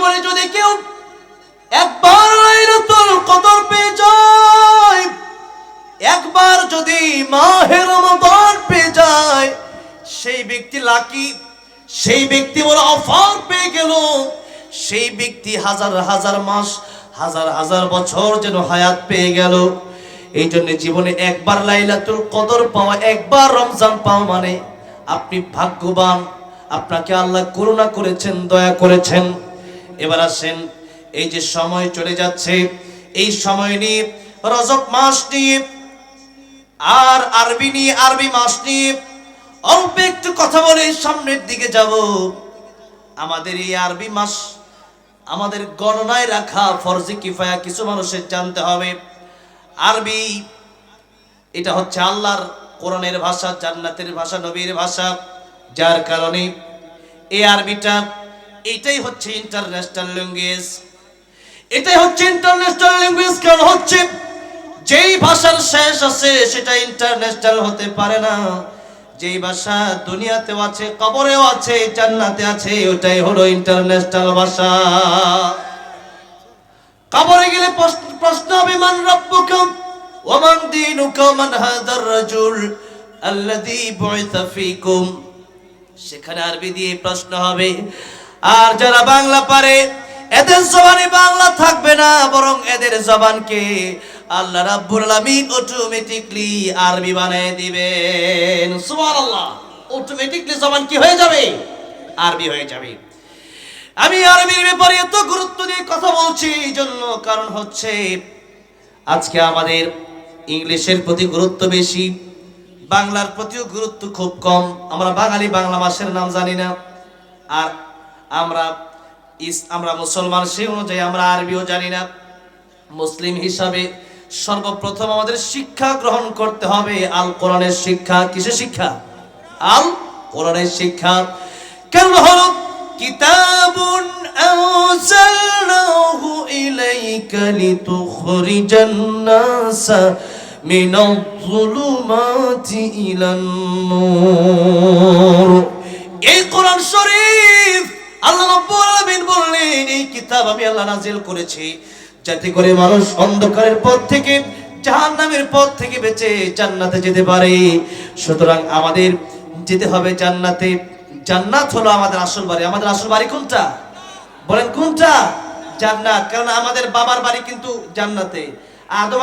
জীবনে যদি কেউ একবার লাইলাতুল কদর পেয়ে যায়, একবার যদি মাহের রমজান পেয়ে যায়, সেই ব্যক্তি লাকি, সেই ব্যক্তি বড় অফার পেয়ে গেল, সেই ব্যক্তি হাজার হাজার মাস, হাজার হাজার বছর যেন হায়াত পেয়ে গেল। এই জন্য জীবনে একবার লাইলাতুল কদর পাওয়া, একবার রমজান পাওয়া মানে আপনি ভাগ্যবান, আপনাকে আল্লাহ করুণা করেছেন, দয়া করেছেন। এবার আসেন। এই যে সময় চলে যাচ্ছে, এই সময় নিয়ে রজব মাস নিয়ে আর আরবি নিয়ে আরবি মাস নিয়ে অল্প একটু কথা বলে সামনের দিকে যাব। আমাদের এই আরবি মাস আমাদের গণনায় রাখা ফরজি কিফায়া কিছু মানুষের জানতে হবে। আরবি, এটা হচ্ছে আল্লাহর কোরআনের ভাষা, জান্নাতের ভাষা, নবীর ভাষা, যার কারণে এই আরবিটা এটাই হচ্ছে ইন্টারন্যাশনাল ল্যাঙ্গুয়েজ এটাই হচ্ছে ইন্টারন্যাশনাল ল্যাঙ্গুয়েজ কারণ হচ্ছে? যেই ভাষার শেষ আছে সেটা ইন্টারন্যাশনাল হতে পারে না। যেই ভাষা দুনিয়াতেও আছে, কবরেও আছে, জান্নাতে আছে, ওটাই হলো ইন্টারন্যাশনাল ভাষা। কবরে গেলে প্রশ্ন- হবে, মান রব্বুকা ওয়া মান দীনুকা ওয়া মান হাদার রাজুল আল্লাযী বুইসা ফীকুম। সেখানে আরবি দিয়ে প্রশ্ন হবে আর যারা বাংলা পারে, এদের জবানে বাংলা থাকবে না, বরং এদের জবানকে আল্লাহ রাব্বুল আলামিন অটোমেটিকলি আরবি বানিয়ে দিবেন। সুবহানাল্লাহ। অটোমেটিকলি জবান কি হয়ে যাবে? আরবি হয়ে যাবে। আমি আরবির ব্যাপারে এত গুরুত্ব দিয়ে কথা বলছি এই জন্য কারণ হচ্ছে আজকে আমাদের ইংলিশের প্রতি গুরুত্ব বেশি, বাংলার প্রতিও গুরুত্ব খুব কম। আমরা বাঙালি বাংলা মাসের নাম জানি না। আর আমরা আমরা মুসলমান, সেই অনুযায়ী আমরা আরবিও জানি না। মুসলিম হিসাবে সর্বপ্রথম আমাদের শিক্ষা গ্রহণ করতে হবে আল কোরআনের শিক্ষা। কিসের শিক্ষা? আল কোরআনের শিক্ষা। কেন হলো, কিতাবুন আনজালনাহু ইলাইকা লিতুখরিজান নাস মিনাল যুলুমাতি ইলান নূর এই কোরআন শরীফ আল্লাহ রাব্বুল বললেন, এই কিতাব আমি আল্লাহ নাজিল করেছি। যাতে করে মানুষ অন্ধকারের পথ থেকে, জাহান্নামের পথ থেকে বেঁচে জান্নাতে যেতে পারে। সুতরাং আমাদের যেতে হবে জান্নাতে। জান্নাত হলো আমাদের আসল বাড়ি। আমাদের আসল বাড়ি কোনটা? বলেন কোনটা? জান্নাত। কারণ আমাদের বাবার বাড়ি কিন্তু জান্নাতে। আদম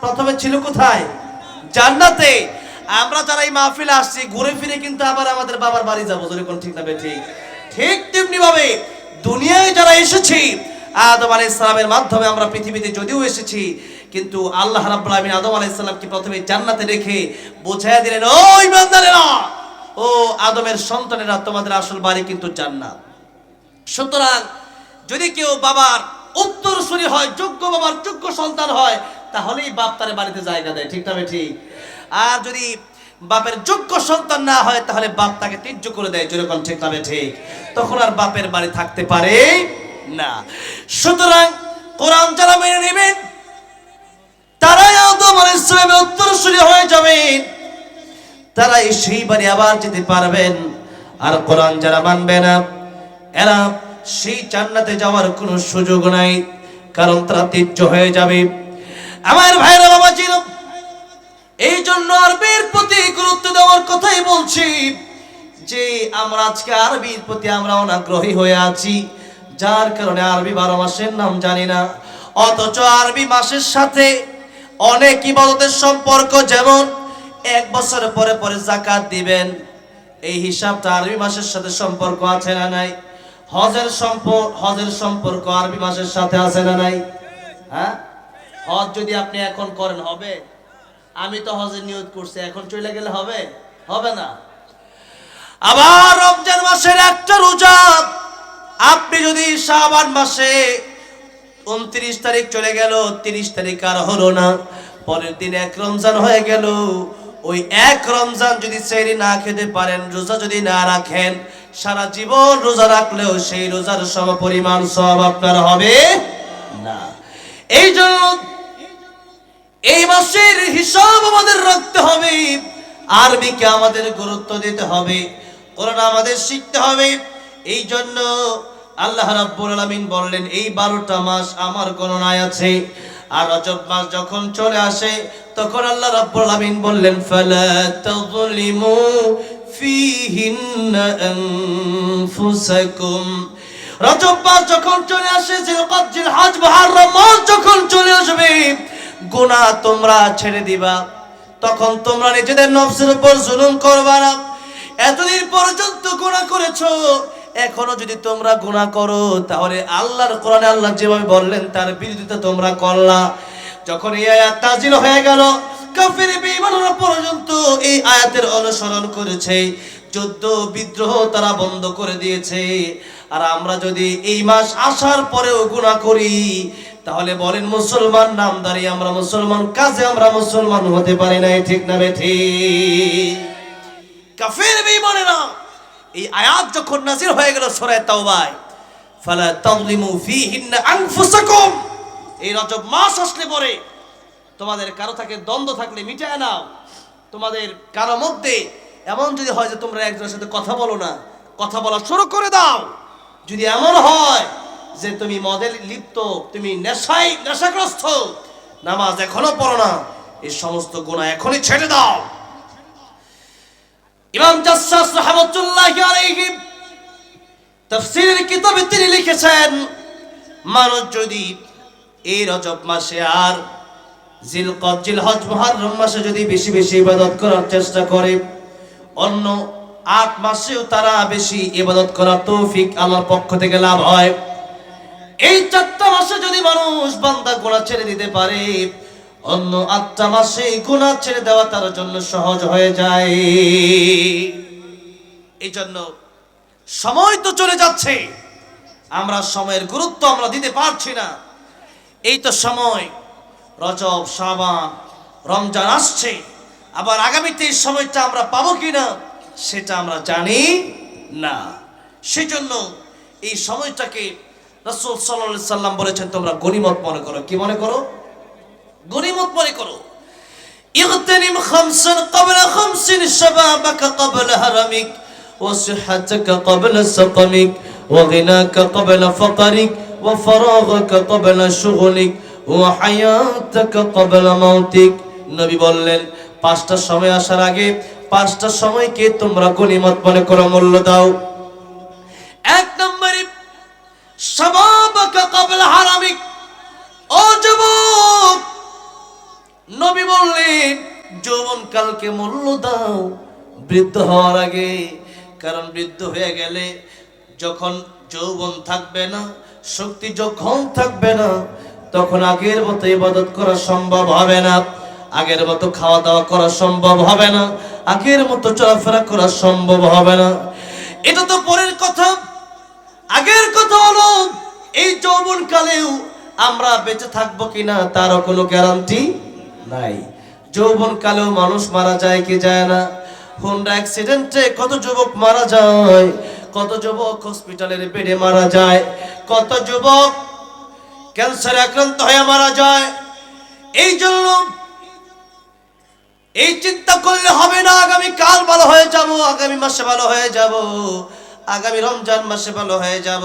প্রথমে ছিল কোথায়? জান্নাতে। আমরা যারা এই মাহফিলে আসছি, ঘুরে ফিরে কিন্তু আবার আমাদের বাবার বাড়ি যাব। যদি কোন ঠিক না ঠিক। ঠিক তেমনি ভাবে দুনিয়ায় যারা এসেছি, আদম আলাইহিস সালামের মাধ্যমে আমরা পৃথিবীতে যদিও এসেছি, কিন্তু আল্লাহ রাব্বুল আলামিন আদম আলাইহিস সালামকে প্রথমে জান্নাতে রেখে বোঝায় দিলেন ও ইমানদারেরা ও আদমের সন্তানেরা, তোমাদের আসল বাড়ি কিন্তু জান্নাত। সুতরাং যদি কেউ বাবার উত্তরসূরি হয়, যোগ্য বাবার যোগ্য সন্তান হয়, তাহলেই বাপ তার বাড়িতে জায়গা দেয়, ঠিক না ঠিক আর যদি বাপের যোগ্য সন্তান না হয়, তাহলে বাপ তাকে তীর্য করে দেয়। যেরকম ঠিক না ঠিক? তখন আর বাপের বাড়ি থাকতে পারে না। সুতরাং কোরআন যারা মেনে নেবেন, তারাই আদম সালামের উত্তরসূরি হয়ে যাবেন। তারাই সেই বাড়ি আবার যেতে পারবেন। আর কোরআন যারা মানবে না, এরা সেই জান্নাতে যাওয়ার কোনো সুযোগ নাই, কারণ তারা তীর্য হয়ে যাবে। আমার ভাইরা বাবা ছিল এই জন্য আরবির প্রতি গুরুত্ব দেওয়ার কথাই বলছি যে আমরা আজকে আরবির প্রতি আমরা অনাগ্রহী হয়ে আছি, যার কারণে আরবি বারো মাসের নাম জানি না। অথচ আরবি মাসের সাথে অনেক ইবাদতের সম্পর্ক, যেমন এক বছর পরে পরে জাকাত দিবেন, এই হিসাবটা আরবি মাসের সাথে সম্পর্ক আছে না নাই? হজের সম্পর্ক হজের সম্পর্ক আরবি মাসের সাথে আছে না নাই? হ্যাঁ? হজ যদি আপনি এখন করেন, হবে? আমি তো হজের নিয়ত করছি, এখন চলে গেলে হবে? হবে না। আবার রমজান মাসের একটা রোজা। আপনি যদি শাবান মাসে উনত্রিশ তারিখ চলে গেল, তিরিশ তারিখ আর হলো না। পরের দিন এক রমজান হয়ে গেল। ওই এক রমজান যদি সেরি না খেতে পারেন, রোজা যদি না রাখেন, সারা জীবন রোজা রাখলেও সেই রোজার সম পরিমাণ সব আপনার হবে না। এই জন্য এই মাসের হিসাব আমাদের রাখতে হবে। আরবিকে আমাদের গুরুত্ব দিতে হবে। কোরআন আমাদের শিখতে হবে। এই জন্য আল্লাহ রাব্বুল আলামিন বললেন, এই বারোটা মাস আমার গণনায় আছে। আর রজব মাস যখন চলে আসে, তখন আল্লাহ রাব্বুল আলামিন বললেন, ফালা তাযলিমু ফীহিন্না আনফুসাকুম। রজব মাস যখন চলে আসে জিলকদ জিলহজ মুহররম মাস যখন চলে আসবে গুনাহ তোমরা ছেড়ে দিবা। তখন তোমরা নিজেদের নফসের উপর জুলুম করবা না। এতদিন পর্যন্ত গুনাহ করেছ, এখনও যদি তোমরা গুনাহ করো, তাহলে আল্লাহর কোরআনে আল্লাহ যেভাবে বললেন, তার বিরোধিতা তোমরা করলা। যখন এই আয়াত তাজিল হয়ে গেল, কাফির বেঈমানরা পর্যন্ত এই আয়াতের অনুসরণ করেছে। যুদ্ধ, বিদ্রোহ তারা বন্ধ করে দিয়েছে। আর আমরা যদি এই মাস আসার পরেও গুনাহ করি তাহলে বলেন, মুসলমান নাম নামদারি আমরা মুসলমান, কাজে আমরা মুসলমান হতে পারি না ঠিক না বেঠি কাফের বেঈমানেরা এই আয়াত যখন নাজির হয়ে গেল সূরা তাওবায়, ফালা তাযলিমু ফীহিন্না আনফুসাকুম, এই রজব মাস আসলে পরে তোমাদের কারও থাকে দ্বন্দ্ব থাকলে মিটায় নাও, তোমাদের কারও মধ্যে এমন যদি হয় যে তোমরা একজনের সাথে কথা বলো না, কথা বলা শুরু করে দাও, যদি এমন হয় যে তুমি মদের লিপ্ত, তুমি নেশায় নেশাগ্রস্ত, নামাজ এখনও পড়ো না, এই সমস্ত গুণা এখনই ছেড়ে দাও। ইমাম জাসসাস রাহমাতুল্লাহি আলাইহি তাফসীরের কিতাবে তিনি লিখেছেন, মানুষ যদি এই রজব মাসে আর জিলকদ, জিলহজ মুহররম মাসে যদি বেশি বেশি ইবাদত করার চেষ্টা করে, অন্য আট মাসেও তারা বেশি ইবাদত করার তৌফিক আল্লাহর পক্ষ থেকে লাভ হয়। এই চারটা মাসে যদি মানুষ বান্দা গুনাহ ছেড়ে দিতে পারে, অন্য আটটা মাসে গুনাহ ছেড়ে দেওয়া তার জন্য সহজ হয়ে যায়। এই জন্য সময় তো চলে যাচ্ছে, আমরা সময়ের গুরুত্ব আমরা দিতে পারছি না। এই তো সময়, রজব, শাবান, রমজান আসছে, আবার আগামীতে এই সময়টা আমরা পাবো কিনা সেটা আমরা জানি না। সেজন্য এই সময়টাকে রসুল সাল্লাহ সাল্লাম বলেছেন তোমরা গনিমত মনে করো কি মনে করো গনিমত মনে করো اغتنم خمسا قبل خمس شبابك قبل هرمك وصحتك قبل سقمك وغناك قبل فقرك وفراغك قبل شغلك وحياتك قبل موتك নবী বললেন পাঁচটা সময় আসার আগে পাঁচটা সময়কে তোমরা গনিমত মনে করো মূল্য দাও হারামিক ও নবী বললেন যৌবন কালকে মূল্য দাও, বৃদ্ধ হওয়ার আগে। কারণ বৃদ্ধ হয়ে গেলে যখন যৌবন থাকবে না, শক্তি যখন থাকবে না, তখন আগের মতো ইবাদত করা সম্ভব হবে না। আগের মতো খাওয়া দাওয়া করা সম্ভব হবে না। আগের মতো চলাফেরা করা সম্ভব হবে না। এটা তো পরের কথা আগের কথা হলো এই যৌবন কালেও আমরা বেঁচে থাকব কিনা তারও কোনো গ্যারান্টি নাই। যৌবন কালেও মানুষ মারা যায় কি যায় না। হোন্ডা অ্যাক্সিডেন্টে কত যুবক মারা যায়, কত যুবক হসপিটালের বেডে মারা যায়, কত যুবক ক্যান্সারে আক্রান্ত হয়ে মারা যায়। এই জন্য এই চিন্তা করলে হবে না, আগামী কাল ভালো হয়ে যাব, আগামী মাসে ভালো হয়ে যাব, আগামী রমজান মাসে ভালো হয়ে যাব।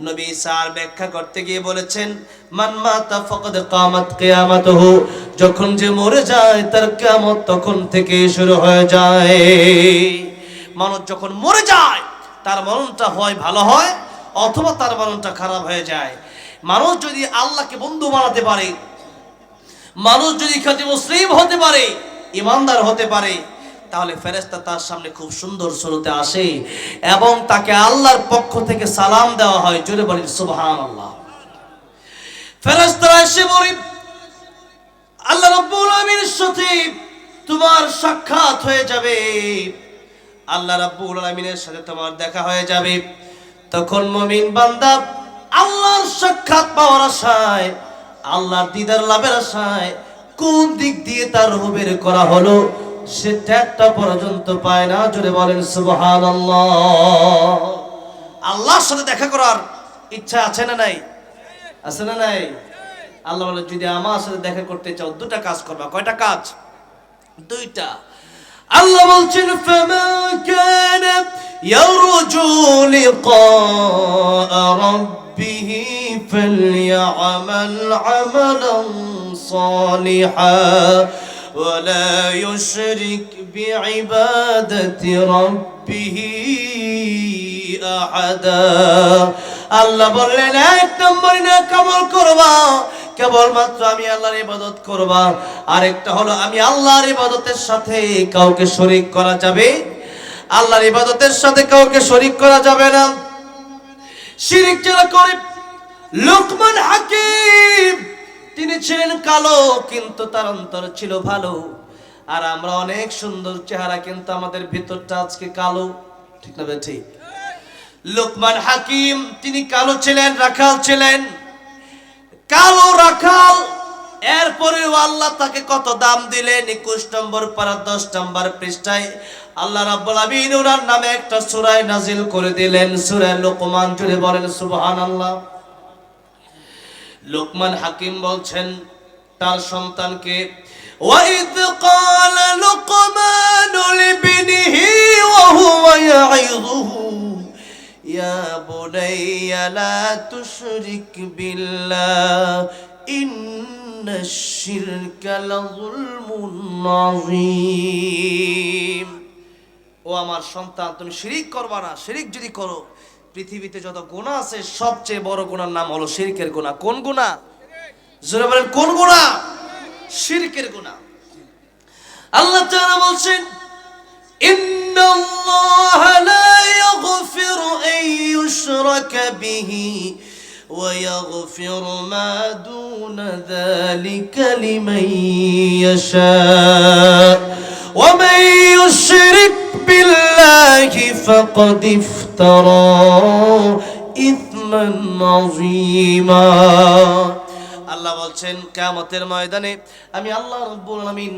নবী সার ব্যাখ্যা করতে গিয়ে বলেছেন, মান মাতা ফাকাদ কামাত কিয়ামাতুহু। যখন যে মরে যায়, তার কিয়ামত তখন থেকে শুরু হয়ে যায়। মানুষ যখন মরে যায়, তার মরণটা হয় ভালো হয়, অথবা তার মরণটা খারাপ হয়ে যায়। মানুষ যদি আল্লাহকে বন্ধু বানাতে পারে, মানুষ যদি খাঁটি মুসলিম হতে পারে, ইমানদার হতে পারে তাহলে ফেরেস্তা তার সামনে খুব সুন্দর শুরুতে আসে এবং তাকে আল্লাহর পক্ষ থেকে সালাম দেওয়া হয়। জোরে বলি সুবহান আল্লাহ ফেরেস্তারা এসে বলি, আল্লাহ রব্বুল আমিনের সাথে তোমার সাক্ষাৎ হয়ে যাবে। আল্লাহ রাব্বুল আলামিনের সাথে তোমার দেখা হয়ে যাবে। তখন মুমিন বান্দা আল্লাহর সাক্ষাৎ পাওয়ার আশায়, আল্লাহর দিদার লাভের আশায় কোন দিক দিয়ে তার রূহ বের করা হলো? সে ট্যাগটা পর্যন্ত পায় না জোরে বলেন সুবহানাল্লাহ আল্লাহর সাথে দেখা করার ইচ্ছা আছে না নাই আছে না নাই আল্লাহ বলে যদি আমার সাথে দেখা করতে চাও দুটা কাজ করবা কয়টা কাজ দুইটা আল্লাহ বলছেন فَمَا كَانَ يَرْجُو لِقَاءَ رَبِّهِ فَلْيَعْمَلْ عَمَلًا صَالِحًا وَلَا يُشْرِكْ بِعِبَادَةِ رَبِّهِ أَحَدًا আল্লাহ বললেন এক নম্বরে না কবল করবা কেবলমাত্র আমি আল্লাহর ইবাদত করবা আরেকটা হলো আমি আল্লাহর ইবাদতের সাথে কাউকে শরীক করা যাবে আল্লাহর ইবাদতের সাথে কাউকে শরীক করা যাবে না শিরিক যারা করে লোকমান হাকিম তিনি ছিলেন কালো, কিন্তু তার অন্তর ছিল ভালো। আর আমরা অনেক সুন্দর চেহারা, কিন্তু আমাদের ভিতরটা আজকে কালো। ঠিক না ঠিক। লোকমান হাকিম, তিনি কালো ছিলেন, রাখাল ছিলেন। কালো রাখাল, এরপরেও আল্লাহ তাকে কত দাম দিলেন? একুশ নম্বর পারা দশ নম্বর পৃষ্ঠায় আল্লাহ রাব্বুল আমিন ওনার নামে একটা সূরা নাজিল করে দিলেন। সূরা লোকমান জুড়ে বলেন, সুবহানাল্লাহ। লোকমান হাকিম বলছেন তার সন্তানকে وَإِذْ قَالَ لُقْمَانُ لِابْنِهِ وَهُوَ يَعِظُهُ يَا بُنَيَّ لَا تُشْرِكْ بِاللَّهِ إِنَّ الشِّرْكَ لَظُلْمٌ عَظِيمٌ ও আমার সন্তান তুমি শিরিক করবা না শিরিক যদি করো পৃথিবীতে যত গোনা আছে, সবচেয়ে বড় গোনার নাম হলো শিরকের গোনা কোন গুণা জোরে বলেন, কোন গুণা শিরকের গুণা আল্লাহ তারা বলছেন, ইন্নাল্লাহা লা ইয়াগফিরু আন ইউশরাকা বিহি ويغفر ما دون ذلك لمن يشاء ومن يشرك بالله فقد افترى إثما عظيما আল্লাহ বলছেন কিয়ামতের ময়দানে আমি আল্লাহ রাব্বুল আলামিন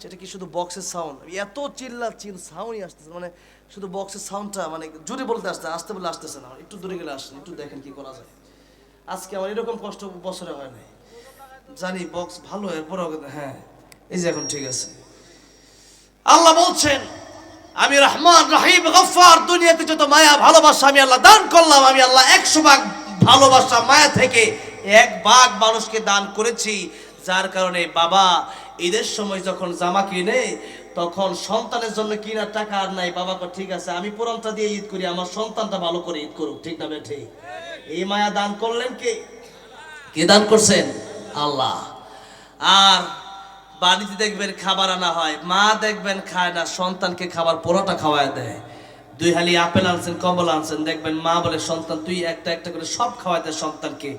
যেটা কি শুধু বক্সের সাউন্ড এত চিল্লাচ্ছেন সাউন্ডই আসতেছে মানে শুধু বক্সের সাউন্ডটা মানে জোরে বলতে আসতে আসতে বলে আসতেছে না। একটু দূরে গেলে আসেন, একটু দেখেন কি করা যায়। আজকে আমার এরকম কষ্ট বছরে হয় নাই। জানি বক্স ভালো, এরপর হ্যাঁ এই যে এখন ঠিক আছে। আল্লাহ বলছেন, আমি রহমান, রাহিম, গফফার দুনিয়াতে যত মায়া, ভালোবাসা আমি আল্লাহ দান করলাম, আমি আল্লাহ একশো ভাগ ভালোবাসা, মায়া থেকে এক ভাগ মানুষকে দান করেছি। যার কারণে বাবা, ঈদের সময় যখন জামা কিনে তখন সন্তানের জন্য কিনা টাকা আর নাই, বাবা ঠিক আছে, আমি পুরানটা দিয়ে ঈদ করি, আমার সন্তানটা ভালো করে ঈদ করুক। ঠিক না ঠিক। এই মায়া দান করলেন কে? কে দান করছেন? আল্লাহ। আর বাড়িতে দেখবেন খাবার আনা হয়, মা দেখবেন খায় না, সন্তানকে খাবার পরোটা খাওয়ায় দেয়। দুই হালি আপেল আনছেন কমলা আনছেন, দেখবেন মা বলে, সন্তান, তুই একটা একটা করে সব খাওয়ায় দেয় সন্তানকে।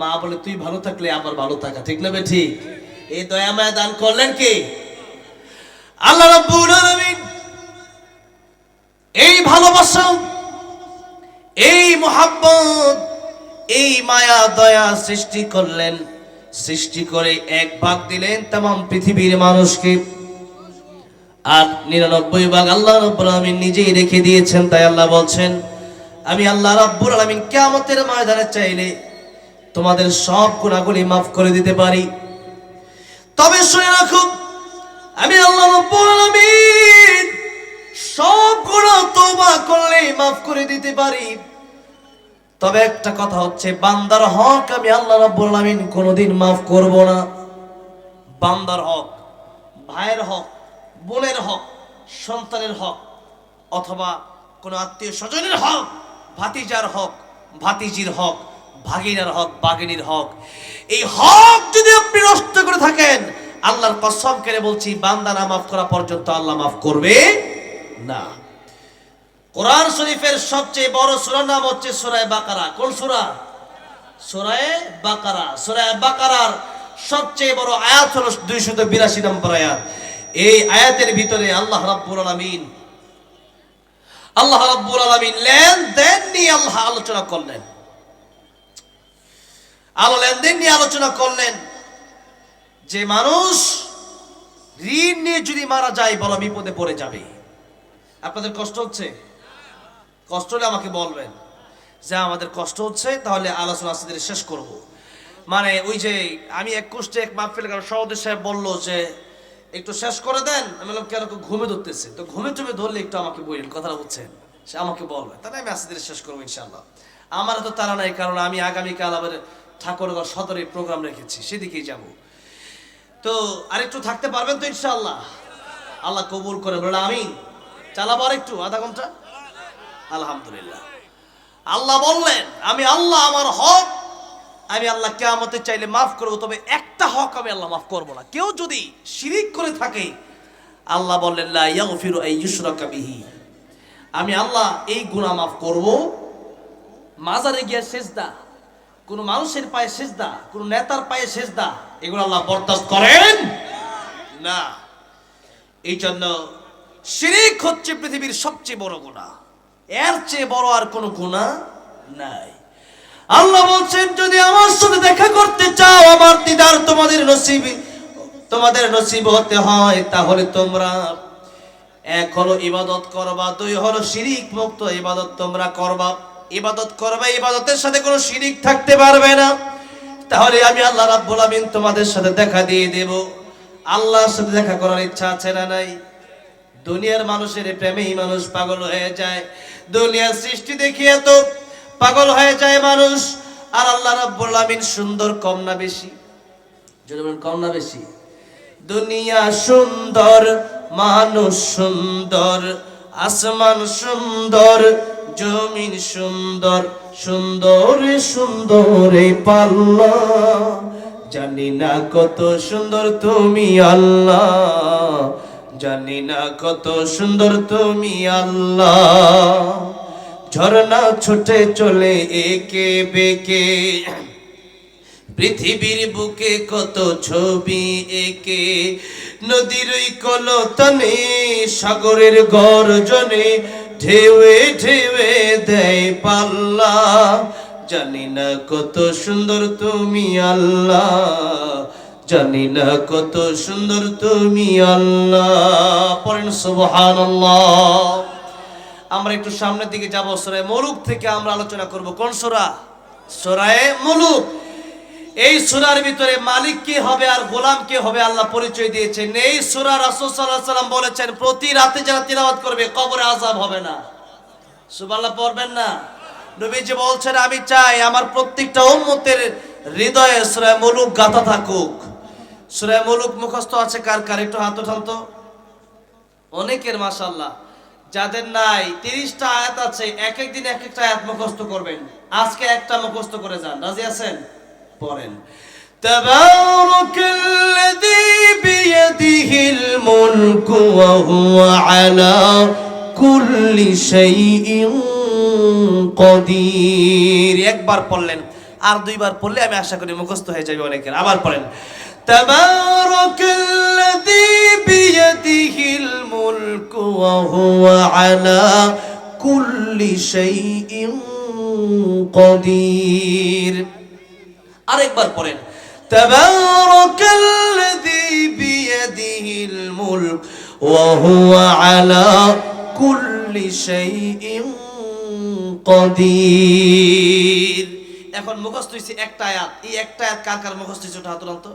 মা বলে, তুই ভালো থাকলে আবার ভালো থাকা। ঠিক না বে ঠিক। এই দয়া মায়া দান করলেন কি? আল্লাহ রাব্বুল আলামিন এই ভালোবাসা, এই মোহাব্বত, এই মায়া, দয়া সৃষ্টি করলেন। সৃষ্টি করে এক ভাগ দিলেন তাম পৃথিবীর মানুষকে। আর নিরানব্বই ভাগ আল্লাহ রব্বুল আলমিন নিজেই রেখে দিয়েছেন, তাই আল্লাহ বলছেন, আমি আল্লাহ রব্বুল আলমিন কেমতের ময়দানে চাইলে তোমাদের সব গুণাগুলি মাফ করে দিতে পারি। তবে শুনে রাখো আমি আল্লাহ রব্বুল আলামিন সব গুনাহ তওবা করলে মাফ করে দিতে পারি। তবে একটা কথা হচ্ছে, বান্দার হক আমি আল্লাহ রাব্বুল আলামিন কোনোদিন মাফ করব না। বান্দার হক, ভাইয়ের হক, বোনের হক, সন্তানের হক, অথবা কোনো আত্মীয় স্বজনের হক, ভাতিজার হক, ভাতিজির হক, ভাগিনার হক, বাগিনীর হক, এই হক যদি আপনি নষ্ট করে থাকেন আল্লাহর কসম করে বলছি বান্দা না মাফ করা পর্যন্ত আল্লাহ মাফ করবে না। কোরআন শরীফের সবচেয়ে বড় সূরার নাম হচ্ছে সূরা বাকারা। কোন সূরা? সূরা বাকারা। সূরা বাকারার সবচেয়ে বড় আয়াত হলো 282 নম্বর আয়াত। এই আয়াতের ভিতরে আল্লাহ রাব্বুল আলামিন, আল্লাহ রাব্বুল আলামিন লেন দেন নিয়ে আল্লাহ আলোচনা করলেন। আলো লেনদেন নিয়ে আলোচনা করলেন। যে মানুষ ঋণ নিয়ে যদি মারা যায় বড় বিপদে পড়ে যাবে। আপনাদের কষ্ট হচ্ছে? কষ্ট হলে আমাকে বলবেন। যে আমাদের কষ্ট হচ্ছে, তাহলে আলোচনা আস্তে শেষ করব। মানে ওই যে আমি এক কোষ্টে এক মাহফিল সহদেশ সাহেব বলল যে, একটু শেষ করে দেন। আমি বললাম, কেন ঘুমে ধরতেছে? তো ঘুমে টুমে ধরলে একটু আমাকে বললেন কথাটা বুঝছেন? সে আমাকে বলবে। তাহলে আমি আস্তে ধীরে শেষ করব ইনশাল্লাহ আমার তো তারা নাই, কারণ আমি আগামীকাল আবার ঠাকুরগড় সদরে প্রোগ্রাম রেখেছি। সেদিকেই যাব। তো আরেকটু থাকতে পারবেন তো ইনশাআল্লাহ। আল্লাহ কবুল করে বলে আমি চালাবো আর একটু আধা ঘণ্টা? আলহামদুলিল্লাহ। আল্লাহ বললেন, আমি আল্লাহ আমার হক, আমি আল্লাহ কেয়ামতে চাইলে মাফ করব, তবে একটা হক আমি আল্লাহ মাফ করব না। কেউ যদি শিরিক করে থাকে, আল্লাহ বললেন বিহি। আমি আল্লাহ এই গুনাহ মাফ করব। মাজারে গিয়ে সেজদা, কোন মানুষের পায়ে সেজদা, কোন নেতার পায়ে সেজদা এগুলো আল্লাহ বরদাস্ত করেন? না। এই জন্য শিরিক হচ্ছে পৃথিবীর সবচেয়ে বড় গুণা এর চেয়ে বড় আর কোনো গুণা নাই। আল্লাহ বলছেন, যদি আমার সাথে দেখা করতে চাও, আমার দিদার তোমাদের নসিব তোমাদের নসিব হতে হয়, তাহলে তোমরা এক হলো ইবাদত করবা, দুই হলো শিরিক মুক্ত ইবাদত তোমরা করবা। ইবাদত করবা, ইবাদতের সাথে কোনো শিরিক থাকতে পারবে না। তাহলে আমি আল্লাহ রাব্বুল আমিন তোমাদের সাথে দেখা দিয়ে দেব। আল্লাহর সাথে দেখা করার ইচ্ছা আছে না নাই? দুনিয়ার মানুষের প্রেমেই মানুষ পাগল হয়ে যায়। দুনিয়ার সৃষ্টি দেখিয়ে তো পাগল হয়ে যায় মানুষ। আর আল্লাহ রাব্বুল আমিন সুন্দর কম না বেশি? কম না বেশি? দুনিয়া সুন্দর, মানুষ সুন্দর, আসমান সুন্দর, জমিন সুন্দর সুন্দরে সুন্দরে পাল্লা। জানি না কত সুন্দর তুমি আল্লাহ। জানি না কত সুন্দর তুমি আল্লাহ। ঝর্ণা ছুটে চলে একে বেকে। পৃথিবীর বুকে কত ছবি একে। নদীর কলতনে, সাগরের গর্জনে ঢেউয়ে ঢেউয়ে দেয় পাল্লা। জানি না কত সুন্দর তুমি আল্লাহ। জানি না কত সুন্দর তুমি আল্লাহ। পড়েন সুবহানাল্লাহ। আমরা একটু সামনের দিকে যাব সোরায় মুলুক থেকে আমরা আলোচনা করব। কোন সোরা? সোরায় মুলুক। এই সুরার ভিতরে মালিক কে হবে আর গোলাম কে হবে আল্লাহ পরিচয় দিয়েছেন। এই সুরা রাসূল আলাইহি সাল্লাম বলেছেন, প্রতি রাতে যারা তিলাওয়াত করবে, কবরে আযাব হবে না। সুবহানাল্লাহ, পড়বেন না? নবীজি বলছেন, আমি চাই আমার প্রত্যেকটা উম্মতের হৃদয়ে সূরা মুলুক গাথা থাকুক। সূরা মুলুক মুখস্থ আছে কার কার? একটু হাত উঠান তো। অনেকের, মাশাআল্লাহ। যাদের নাই, তিরিশটা আয়াত আছে এক এক দিন এক একটা আয়াত মুখস্থ করবেন। আজকে একটা মুখস্থ করে যান। রাজি আছেন? পড়েন। তাবারাকাল্লাযী বিয়াদিহিল মুলকু ওয়া হুয়া আলা কুল্লি শাইইন কদির একবার পড়লেন, আর দুইবার পড়লে আমি আশা করি মুখস্থ হয়ে যাবে অনেকের। আবার পড়েন। তাবারাকাল্লাযী বিয়াদিহিল মুলকু ওয়া হুয়া আলা কুল্লি শাইইন কদির আরেকবার পড়েন تبارك الذي بيده الملك وهو على كل شيء قدير এখন মুখস্থ হইছে একটা আয়াত এই একটা আয়াত কার কার মুখস্থ হইছে ওটা হাত উঠান তো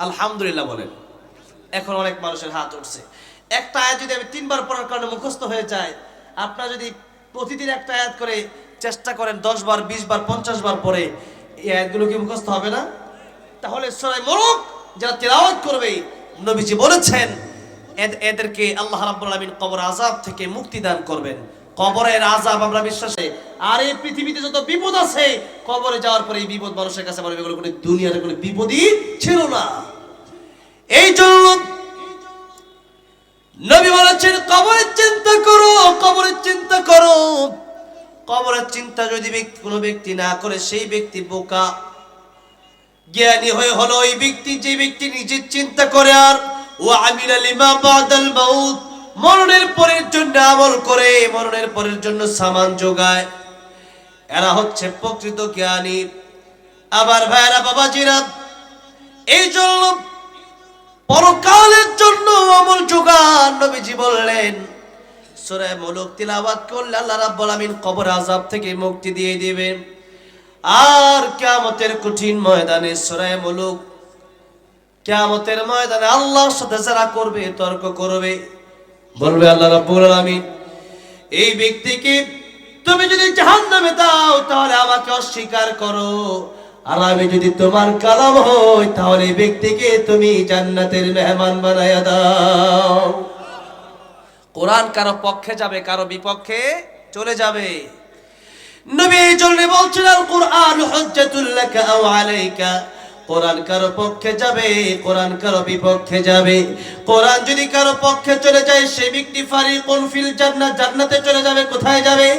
আলহামদুলিল্লাহ বলেন এখন অনেক মানুষের হাত উঠছে একটা আয়াত যদি আমি তিনবার পড়ার কারণে মুখস্থ হয়ে যায় আপনার যদি প্রতিদিন একটা আয়াত করে চেষ্টা করেন দশ বার, বিশ বার, পঞ্চাশ বার পরে, এই আয়াতগুলো কি মুখস্থ হবে না? তাহলে সরাই মরুক যারা তেলাওয়াত করবে, নবীজি বলেছেন এদেরকে আল্লাহ রাব্বুল আলামিন কবর আযাব থেকে মুক্তি দান করবেন। কবরের আযাব আমরা বিশ্বাসে আর এই পৃথিবীতে যত বিপদ আছে, কবরে যাওয়ার পরে এই বিপদ মানুষের কাছে বলবে এগুলো কোনো দুনিয়ার কোনো বিপদই ছিল না। এই জন্য নবী বলেছেন, কবরের চিন্তা করো, কবরের চিন্তা করো। কবরের চিন্তা যদি কোনো ব্যক্তি না করে, সেই ব্যক্তি বোকা। জ্ঞানী হয়ে হলো ওই ব্যক্তি, যে ব্যক্তি নিজের চিন্তা করে আর ও আমির লিমা বাদাল মাউত। মরণের পরের জন্য আমল করে, মরণের পরের জন্য সামান যোগায়। এরা হচ্ছে প্রকৃত জ্ঞানী। আবার ভাইরা বাবাজিরা এই জন্য পরকালের জন্য আমল যোগান নবীজি বললেন সূরা মুলুক তিলাওয়াত করলে আল্লাহ রাব্বুল আমিন কবর আযাব থেকে মুক্তি দিয়ে দিবেন আর কিয়ামতের কঠিন ময়দানে সূরা মুলুক কিয়ামতের ময়দানে আল্লাহর সাথে যারা করবে, তর্ক করবে। বলবে আল্লাহ রাব্বুল আলামিন, এই ব্যক্তিকে তুমি যদি জাহান্নামে দাও, তাহলে আমাকে অস্বীকার করো। আর আমি যদি তোমার কালাম হই, তাহলে ব্যক্তিকে তুমি জান্নাতের মেহমান বানায়া দাও। কোরআন কারও পক্ষে যাবে, কারও বিপক্ষে চলে যাবে। নবী এই জন্য বলছেন আল কোরআন হুজ্জাতুল লাকা আও আলাইকা। কোরআন কারও পক্ষে যাবে, কোরআন কারও বিপক্ষে যাবে। কোরআন যদি কারও পক্ষে চলে যায় সেই ব্যক্তি ফারিকুন ফিল জান্নাত, জান্নাতে চলে যাবে, কোথায় যাবে?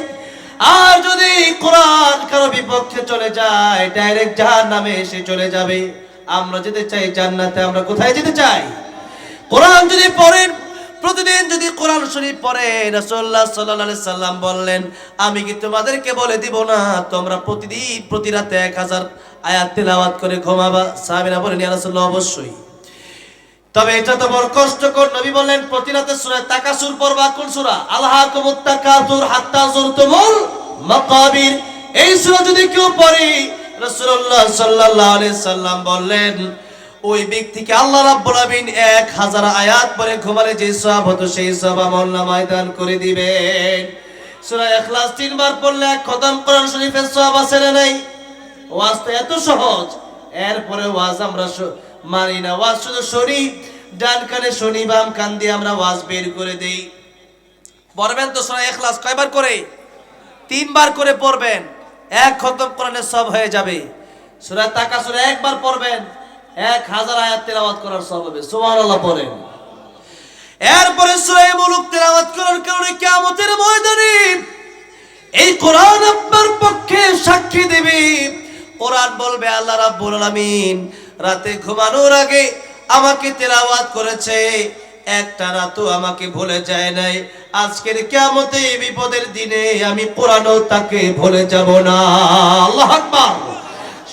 আর যদি কোরআন কারও বিপক্ষে চলে যায়, ডাইরেক্ট জাহান্নামে এসে চলে যাবে। আমরা যেতে চাই জান্নাতে, আমরা কোথায় যেতে চাই? কোরআন যদি পড়েন প্রতিদিন যদি কোরআন শরীফ পড়ে, রাসূলুল্লাহ সাল্লাল্লাহু সাল্লাম বললেন, আমি কি তোমাদেরকে বলে দিব না, তোমরা প্রতিদিন, প্রতি রাতে 1000 আয়াত তেলাওয়াত করে ঘুমাবা? সাহাবীরা বলেন রাসূলুল্লাহ, অবশ্যই। তবে এটা তো বড় কষ্টকর, নবী বললেন, প্রতি রাতে সূরা তাকাসুর পড়বা, কোন সূরা? আলহাকুমুত তাকাসুর হাত্তা যুরতুমুল মাকাবির। এই সূরা যদি কেউ পড়ে, রাসূলুল্লাহ সাল্লাল্লাহু আলাইহি সাল্লাম বললেন ওই ব্যক্তিকে আল্লাহ রাব্বুল আমিন 1000 আয়াত পরে ঘুমালে যে সওয়াব হতো সেই সওয়াব আমল নামায় দান করে দিবেন। সূরা ইখলাস তিনবার পড়লে এক খতম কোরআন শরীফের সওয়াব আছে না নাই? ওয়াজ তো এত সহজ। এরপরে ওয়াজ আমরা মানি না, ওয়াজ শুধু শুনি, ডান কানে শুনি, বাম কান দিয়ে আমরা ওয়াজ বের করে দেই। পড়বেন তো সূরা ইখলাস কয়বার করে? তিনবার করে পড়বেন। এক খতম কোরআনে সব হয়ে যাবে। সূরা তাকাসুর একবার পড়বেন। এক হাজার আয়াত তেলাওয়াত করার সব হবে। সুবহানাল্লাহ পড়েন। এরপরে সূরা মুলুক করার কারণে ময়দানে এই কোরআন আপনার পক্ষে সাক্ষী দেবে। কোরআন বলবে, আল্লাহ রাব্বুল আলামিন রাতে ঘুমানোর আগে আমাকে তেলাওয়াত করেছে। একটা রাতও আমাকে ভুলে যায় নাই। আজকের কিয়ামতে এই বিপদের দিনে আমি কোরআনও তাকে ভুলে যাব না। আল্লাহ আকবার।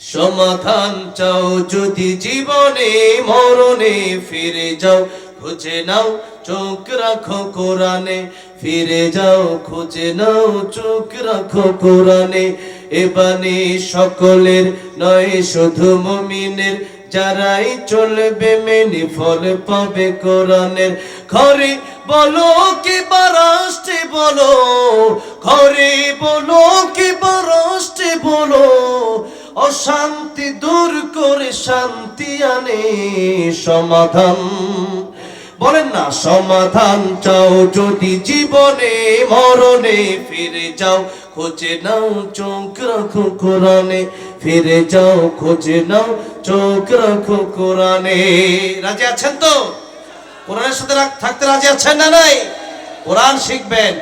সমাধান চাও, যদি জীবনে মরণে ফিরে যাও, খুঁজে নাও, চোখ রাখো কোরআনে। ফিরে যাও, খুঁজে নাও, চোখ রাখো কোরআনে। এবানে সকলের নয়, শুধু মুমিনের। যারাই চলবে, মেনে ফল পাবে কোরআনের। ঘরে বলো কি বারাষ্টে বলো, ঘরে বলো কি বারাষ্টে বলো অশান্তি দূর করে শান্তি আনে সমাধান। বলেন না, সমাধান চাও যদি জীবনে, মরণে ফিরে যাও, খোঁজে নাও, চোখ রাখো কোরআনে। ফিরে যাও, খোঁজে নাও, চোখ রাখো কোরআনে। রাজি আছেন তো? কোরআনের সাথে থাকতে রাজি আছেন না নাই? কোরআন শিখবেন।